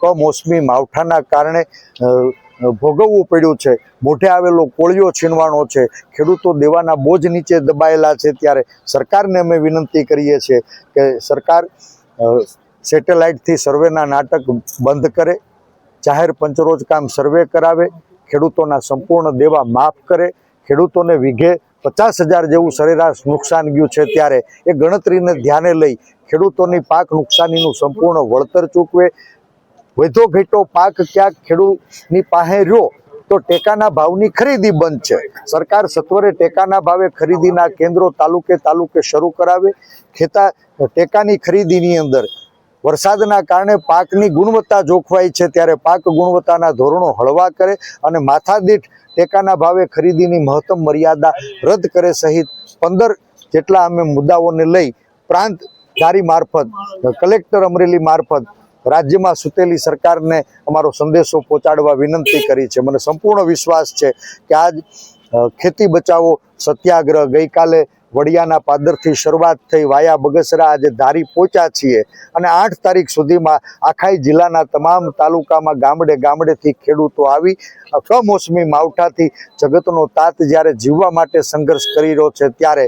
કમોસમી માવઠાના કારણે ભોગવવું પડ્યું છે. મોઢે આવેલો કોળિયો છીનવાનો છે. ખેડૂતો દેવાના બોજ નીચે દબાયેલા છે ત્યારે સરકારને અમે વિનંતી કરીએ છીએ કે સરકાર સેટેલાઇટથી સર્વેના નાટક બંધ કરે, જાહેર પંચરોજ કામ સર્વે કરાવે, ખેડૂતોના સંપૂર્ણ દેવા માફ કરે. ખેડૂતોને વીઘે પચાસ હજાર જેવું સરેરાશ નુકસાન ગયું છે ત્યારે એ ગણતરીને ધ્યાને લઈ ખેડૂતોની પાક નુકસાનીનું સંપૂર્ણ વળતર ચૂકવે. વધો ઘેટો પાક ક્યાંક ખેડૂતની પાસે રહ્યો તો ટેકાના ભાવની ખરીદી બંધ છે. સરકાર સત્વરે ટેકાના ભાવે ખરીદીના કેન્દ્રો તાલુકે તાલુકે શરૂ કરાવે. ખેતા ટેકાની ખરીદીની અંદર વરસાદના કારણે પાકની ગુણવત્તા જોખવાઈ છે ત્યારે પાક ગુણવત્તાના ધોરણો હળવા કરે અને માથાદીઠ ટેકાના ભાવે ખરીદીની મહત્તમ મર્યાદા રદ કરે સહિત પંદર જેટલા અમે મુદ્દાઓને લઈ પ્રાંત ધારી મારફત, કલેક્ટર અમરેલી મારફત રાજ્યમાં સૂતેલી સરકારને અમારો સંદેશો પહોંચાડવા વિનંતી કરી છે. મને સંપૂર્ણ વિશ્વાસ છે કે આજ ખેતી બચાવો સત્યાગ્રહ ગઈકાલે વડિયાના પાદરથી શરૂઆત થઈ વાયા બગસરા આજે ધારી પહોંચ્યા છીએ અને આઠ તારીખ સુધીમાં આખાઈ જિલ્લાના તમામ તાલુકામાં ગામડે ગામડેથી ખેડૂતો આવી કમોસમી માવઠાથી જગતનો તાત જ્યારે જીવવા માટે સંઘર્ષ કરી રહ્યો છે ત્યારે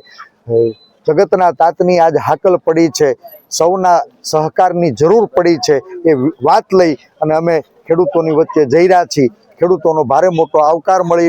જગતના તાતની આજ હાકલ પડી છે. સૌના સહકારની જરૂર પડી છે એ વાત લઈ અને અમે ખેડૂતોની વચ્ચે જઈ રહ્યા છીએ. ખેડૂતોનો ભારે મોટો આવકાર મળી